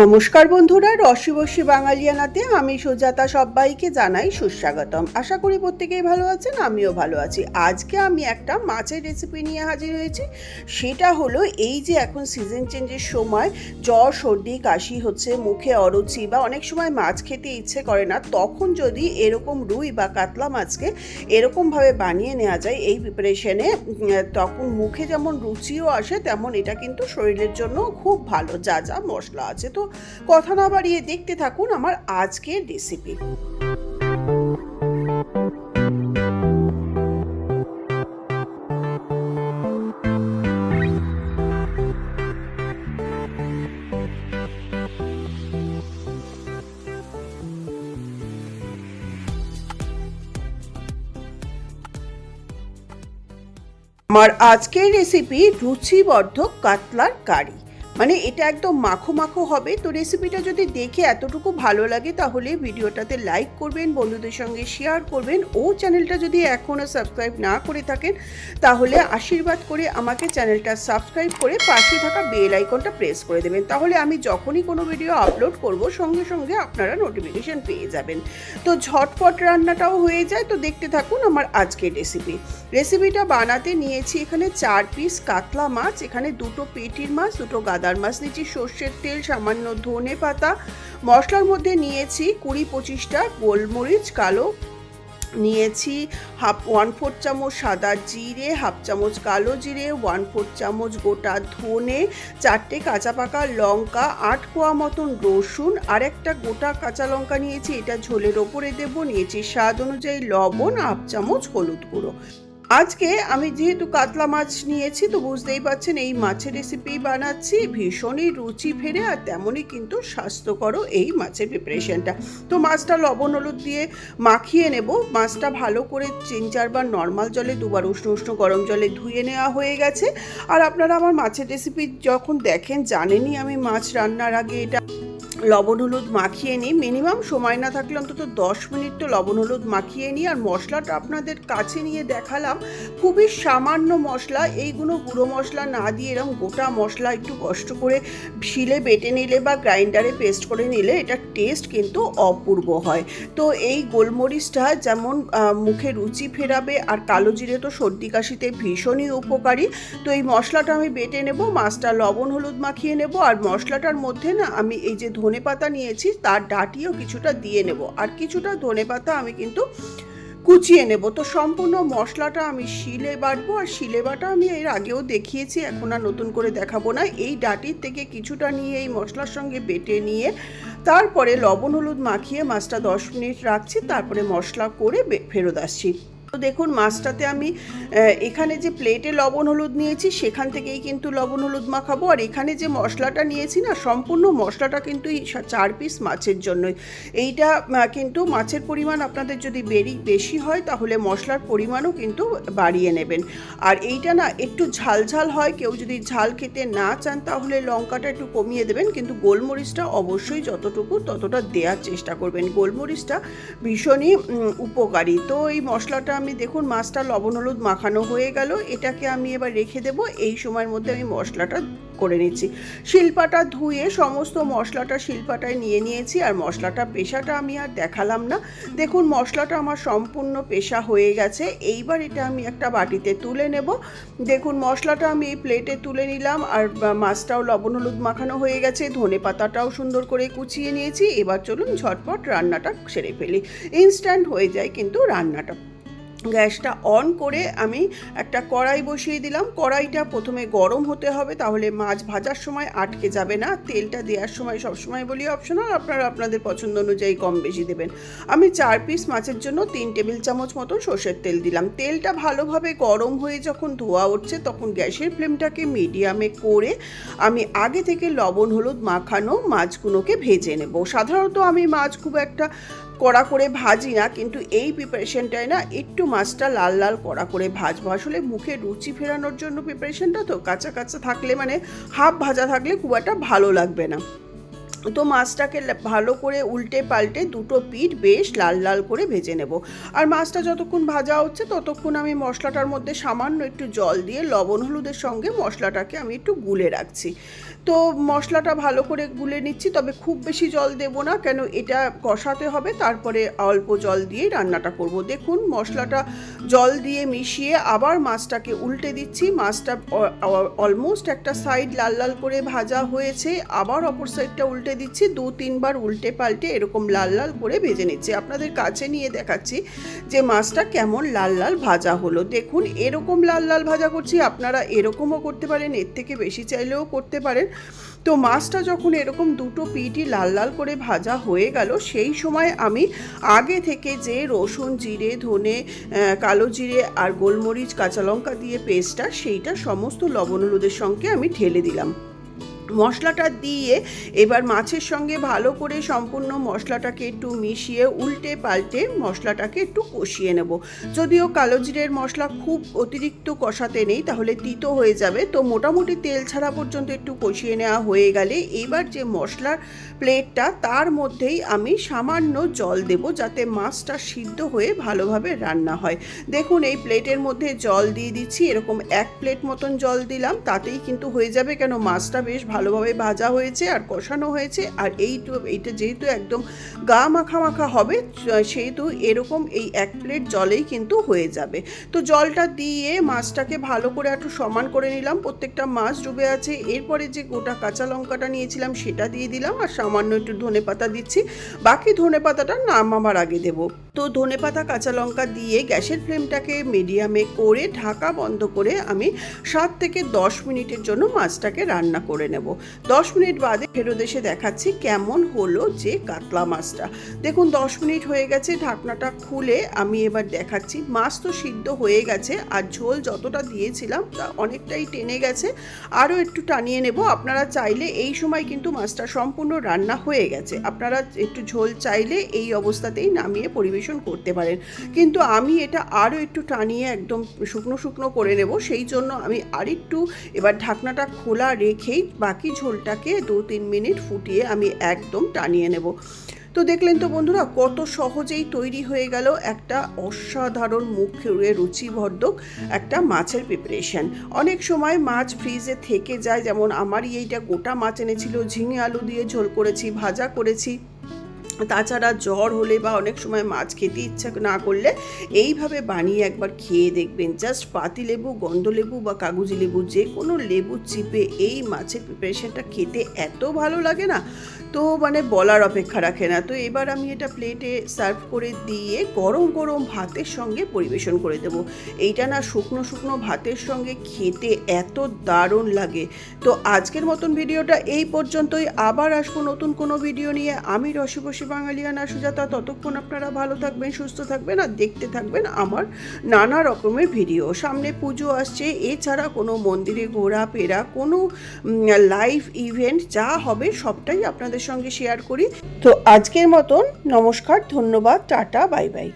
নমস্কার বন্ধুরা রসিবসী বাঙালিয়ানাতে আমি সুজাতা সবাইকে জানাই সুস্বাগতম। আশা করি প্রত্যেকেই ভালো আছেন, আমিও ভালো আছি। আজকে আমি একটা মাছের রেসিপি নিয়ে হাজির হয়েছি। সেটা হলো এই যে এখন সিজন চেঞ্জের সময় জ্বর, সর্দি, কাশি হচ্ছে, মুখে অরুচি বা অনেক সময় মাছ খেতে ইচ্ছে করে না, তখন যদি এরকম রুই বা কাতলা মাছকে এরকমভাবে বানিয়ে নেওয়া যায় এই প্রিপারেশনে তখন মুখে যেমন রুচিও আসে, তেমন এটা কিন্তু শরীরের জন্য খুব ভালো। যা যা মশলা আছে। তো কথা না বাড়িয়ে দেখতে থাকুন আমার আজকের রেসিপি আমার আজকের রেসিপি রুচিবর্ধক কাতলার কারি। মানে এটা একদম মাখো মাখো হবে। তো রেসিপিটা যদি দেখে এতটুকু ভালো লাগে, তাহলে ভিডিওটাতে লাইক করবেন, বন্ধুদের সঙ্গে শেয়ার করবেন। ও চ্যানেলটা যদি এখনও সাবস্ক্রাইব না করে থাকেন, তাহলে আশীর্বাদ করে আমাকে চ্যানেলটা সাবস্ক্রাইব করে পাশে থাকা বেল আইকনটা প্রেস করে দেবেন। তাহলে আমি যখনই কোনো ভিডিও আপলোড করব, সঙ্গে সঙ্গে আপনারা নোটিফিকেশন পেয়ে যাবেন। তো ঝটপট রান্নাটাও হয়ে যায়। তো দেখতে থাকুন আমার আজকের রেসিপি রেসিপিটা বানাতে নিয়েছি এখানে চার পিস কাতলা মাছ, এখানে দুটো পেটির মাছ, দুটো গাদার মাছ নিয়েছি সর্ষের তেল, সামান্য ধনে পাতা, মশলার মধ্যে নিয়েছি কুড়ি পঁচিশটা গোলমরিচ, কালো নিয়েছি হাফ ওয়ান ফোর চামচ সাদা জিরে, হাফ চামচ কালো জিরে ওয়ান ফোর চামচ গোটা ধনে, চারটে কাঁচা পাকা লঙ্কা, আট কোয়া মতন রসুন, আর একটা গোটা কাঁচা লঙ্কা নিয়েছি, এটা ঝোলের ওপরে দেবো, নিয়েছি স্বাদ অনুযায়ী লবণ, হাফ চামচ হলুদ গুঁড়ো। আজকে আমি যেহেতু কাতলা মাছ নিয়েছি, তো বুঝতেই পারছেন এই মাছের রেসিপি বানাচ্ছি। ভীষণই রুচি ফেরে আর তেমনই কিন্তু স্বাস্থ্যকরও এই মাছের প্রিপারেশনটা তো মাছটা লবণ হলুদ দিয়ে মাখিয়ে নেব। মাছটা ভালো করে তিন চারবার নর্মাল জলে, দুবার উষ্ণ উষ্ণ গরম জলে ধুয়ে নেওয়া হয়ে গেছে। আর আপনারা আমার মাছের রেসিপি যখন দেখেন, জানেনই আমি মাছ রান্নার আগে এটা লবণ, হলুদ মাখিয়ে নিই। মিনিমাম সময় না থাকলে অন্তত দশ মিনিট তো লবণ, হলুদ মাখিয়ে নিই। আর মশলাটা আপনাদের কাছে নিয়ে দেখালাম। খুবই সামান্য মশলা। এইগুলো গুঁড়ো মশলা না দিয়ে এরকম গোটা মশলা একটু কষ্ট করে শিলে বেটে নিলে বা গ্রাইন্ডারে পেস্ট করে নিলে এটা টেস্ট কিন্তু অপূর্ব হয়। তো এই গোলমরিচটা যেমন মুখে রুচি ফেরাবে আর কালো জিরে তো সর্দি কাশিতে ভীষণই উপকারী। তো এই মশলাটা আমি বেটে নেব, মাছটা লবণ, হলুদ মাখিয়ে নেব। আর মশলাটার মধ্যে না আমি এই যে ধনে পাতা নিয়েছি, তার ডাটিও কিছুটা দিয়ে নেব। আর কিছুটা ধনে পাতা আমি কিন্তু কুচিয়ে নেব। তো সম্পূর্ণ মশলাটা আমি শিলে বাটবো, আর শিলে বাটা আমি এর আগেও দেখিয়েছি, এখন আর নতুন করে দেখাবো না। এই ডাটির থেকে কিছুটা নিয়ে এই মশলার সঙ্গে বেটে নিয়ে, তারপরে লবণ, হলুদ মাখিয়ে মাছটা দশ মিনিট রাখছি, তারপরে মশলা করে ফেরত আসছি। তো দেখুন, মাছটাতে আমি এখানে যে প্লেটে লবণ হলুদ নিয়েছি, সেখান থেকেই কিন্তু লবণ হলুদ মাখাবো। আর এখানে যে মশলাটা নিয়েছি না, সম্পূর্ণ মশলাটা কিন্তু চার পিস মাছের জন্যই। এইটা কিন্তু মাছের পরিমাণ আপনাদের যদি বেরি, বেশি হয়, তাহলে মশলার পরিমাণও কিন্তু বাড়িয়ে নেবেন। আর এইটা না, একটু ঝাল ঝাল হয়। কেউ যদি ঝাল খেতে না চান, তাহলে লঙ্কাটা একটু কমিয়ে দেবেন। কিন্তু গোলমরিচটা অবশ্যই যতটুকু, ততটা দেওয়ার চেষ্টা করবেন। গোলমরিচটা ভীষণই উপকারী। তো এই মশলাটা আমি দেখুন মাছটা লবণ, হলুদ মাখানো হয়ে গেল। এটাকে আমি এবার রেখে দেব। এই সময়ের মধ্যে আমি মশলাটা করে নিচ্ছি। শিলপাটা ধুয়ে সমস্ত মশলাটা শিলপাটায় নিয়ে নিয়েছি আর মশলাটা পেশাটা আমি আর দেখালাম না। দেখুন মশলাটা আমার সম্পূর্ণ পেশা হয়ে গেছে। এইবার এটা আমি একটা বাটিতে তুলে নেব। দেখুন মশলাটা আমি এই প্লেটে তুলে নিলাম আর মাছটাও লবণ, হলুদ মাখানো হয়ে গেছে। ধনে পাতাটাও সুন্দর করে কুচিয়ে নিয়েছি। এবার চলুন ঝটপট রান্নাটা সেরে ফেলি। ইনস্ট্যান্ট হয়ে যায় কিন্তু রান্নাটা। গ্যাসটা অন করে আমি একটা কড়াই বসিয়ে দিলাম। কড়াইটা প্রথমে গরম হতে হবে, তাহলে মাছ ভাজার সময় আটকে যাবে না। তেলটা দেওয়ার সময় সবসময় বলি অপশনাল আপনারা আপনাদের পছন্দ অনুযায়ী কম বেশি দেবেন। আমি চার পিস মাছের জন্য তিন টেবিল চামচ মতো সর্ষের তেল দিলাম। তেলটা ভালোভাবে গরম হয়ে যখন ধোয়া উঠছে, তখন গ্যাসের ফ্লেমটাকে মিডিয়ামে করে আমি আগে থেকে লবণ, হলুদ মাখানো মাছগুলোকে ভেজে নেব। সাধারণত আমি মাছ খুব একটা কড়া করে ভাজি না, কিন্তু এই প্রিপারেশনটায় না একটু মাছটা লাল লাল কড়া করে ভাজবো। আসলে মুখে রুচি ফেরানোর জন্য প্রিপারেশনটা তো কাঁচা কাঁচা থাকলে মানে হাফ ভাজা থাকলে খুব একটা ভালো লাগবে না। তো মাছটাকে ভালো করে উল্টে পাল্টে দুটো পিঠ বেশ লাল লাল করে ভেজে নেব। আর মাছটা যতক্ষণ ভাজা হচ্ছে ততক্ষণ আমি মশলাটার মধ্যে সামান্য একটু জল দিয়ে লবণ হলুদের সঙ্গে মশলাটাকে আমি একটু গুলে রাখছি। তো মশলাটা ভালো করে গুলে নিচ্ছি, তবে খুব বেশি জল দেব না, কেন এটা কষাতে হবে, তারপরে অল্প জল দিয়েই রান্নাটা করব। দেখুন, মশলাটা জল দিয়ে মিশিয়ে আবার মাছটাকে উল্টে দিচ্ছি। মাছটা অলমোস্ট একটা সাইড লাল লাল করে ভাজা হয়েছে, আবার অপর সাইডটা উল্টে দিচ্ছি, দু, তিনবার উল্টে পাল্টে এরকম লাল লাল করে ভেজে নিচ্ছি। আপনাদের কাছে নিয়ে দেখাচ্ছি যে মাছটা কেমন লাল লাল ভাজা হলো। দেখুন, এরকম লাল লাল ভাজা করছি, আপনারা এরকমও করতে পারেন, এর থেকে বেশি চাইলেও করতে পারেন। তো মাছটা যখন এরকম দুটো পিঠই লাল লাল করে ভাজা হয়ে গেল, সেই সময় আমি আগে থেকে যে রসুন জিরে, ধনে কালো জিরে আর গোলমরিচ, কাঁচা লঙ্কা দিয়ে পেস্টটা, সেইটা সমস্ত লবণ হলুদের সঙ্গে আমি ঢেলে দিলাম। মশলাটা দিয়ে এবার মাছের সঙ্গে ভালো করে সম্পূর্ণ মশলাটাকে একটু মিশিয়ে উল্টে পাল্টে মশলাটাকে একটু কষিয়ে নেব। যদিও কালো জিরের মশলা খুব অতিরিক্ত কষাতে নেই, তাহলে তিতো হয়ে যাবে। তো মোটামুটি তেল ছাড়া পর্যন্ত একটু কষিয়ে নেওয়া হয়ে গেলে এবার যে মশলার প্লেটটা, তার মধ্যেই আমি সামান্য জল দেব যাতে মাছটা সিদ্ধ হয়ে ভালোভাবে রান্না হয়। দেখুন, এই প্লেটের মধ্যে জল দিয়ে দিচ্ছি, এরকম এক প্লেট মতন জল দিলাম, তাতেই কিন্তু হয়ে যাবে কেন মাছটা বেশ ভালোভাবে ভাজা হয়েছে আর কষানো হয়েছে। আর এই এইটা যেহেতু একদম গা মাখা মাখা হবে সেহেতু এরকম এই এক প্লেট জলেই কিন্তু হয়ে যাবে। তো জলটা দিয়ে মাছটাকে ভালো করে একটু সমান করে নিলাম। প্রত্যেকটা মাছ ডুবে আছে। এরপরে যে গোটা কাঁচা লঙ্কাটা নিয়েছিলাম, সেটা দিয়ে দিলাম। আর সামান্য একটু ধনে পাতা দিচ্ছি। বাকি ধনে পাতাটা নামাবার আগে দেব। তো ধনে পাতা, কাঁচা লঙ্কা দিয়ে গ্যাসের ফ্লেমটাকে মিডিয়ামে করে ঢাকা বন্ধ করে আমি সাত থেকে দশ মিনিটের জন্য মাছটাকে রান্না করে নেব। দশ মিনিট বাদে ফেরত এসে দেখাচ্ছি কেমন হলো যে কাতলা মাছটা। দেখুন, দশ মিনিট হয়ে গেছে, ঢাকনাটা খুলে আমি এবার দেখাচ্ছি। মাছ তো সিদ্ধ হয়ে গেছে, আর ঝোল যতটা দিয়েছিলাম তা অনেকটাই টেনে গেছে। আরও একটু টানিয়ে নেব। আপনারা চাইলে এই সময় কিন্তু মাছটা সম্পূর্ণ রান্না হয়ে গেছে। আপনারা একটু ঝোল চাইলে এই অবস্থাতেই নামিয়ে পরিবেশন করতে পারেন। কিন্তু আমি এটা আরও একটু টানিয়ে একদম শুকনো শুকনো করে নেব। সেই জন্য আমি আরেকটু এবার ঢাকনাটা খোলা রেখেই বাকি ঝোলটাকে দু তিন মিনিট ফুটিয়ে আমি একদম টানিয়ে নেব। তো দেখলেন তো বন্ধুরা, কত সহজেই তৈরি হয়ে গেল একটা অসাধারণ মুখে রুচিবর্ধক একটা মাছের প্রিপারেশান অনেক সময় মাছ ফ্রিজে থেকে যায়, যেমন আমারই এইটা গোটা মাছ এনেছিল, ঝিঙে আলু দিয়ে ঝোল করেছি, ভাজা করেছি। তাছাড়া জ্বর হলে বা অনেক সময় মাছ খেতে ইচ্ছা না করলে এইভাবে বানিয়ে একবার খেয়ে দেখবেন। জাস্ট পাতি লেবু, গন্ধ লেবু বা কাগজি লেবু যে কোনো লেবু চিপে এই মাছের প্রিপারেশনটা খেতে এত ভালো লাগে না। তো মানে বলার অপেক্ষা রাখে না। তো এবার আমি এটা প্লেটে সার্ভ করে দিয়ে গরম গরম ভাতের সঙ্গে পরিবেশন করে দেবো। এইটা না শুকনো শুকনো ভাতের সঙ্গে খেতে এত দারুণ লাগে। তো আজকের মতন ভিডিওটা এই পর্যন্তই। আবার আসব নতুন কোনো ভিডিও নিয়ে। আমি রসিবসী বাঙালিয়ানা সুজাতা। ততক্ষণ আপনারা ভালো থাকবেন, সুস্থ থাকবেন আর দেখতে থাকবেন আমার নানা রকমের ভিডিও সামনে পুজো আসছে। এছাড়া কোনো মন্দিরে ঘোরা ফেরা কোনো লাইভ ইভেন্ট যা হবে সবটাই আপনাদের সঙ্গে শেয়ার করি। তো আজকের মতন নমস্কার ধন্যবাদ টাটা বাই বাই।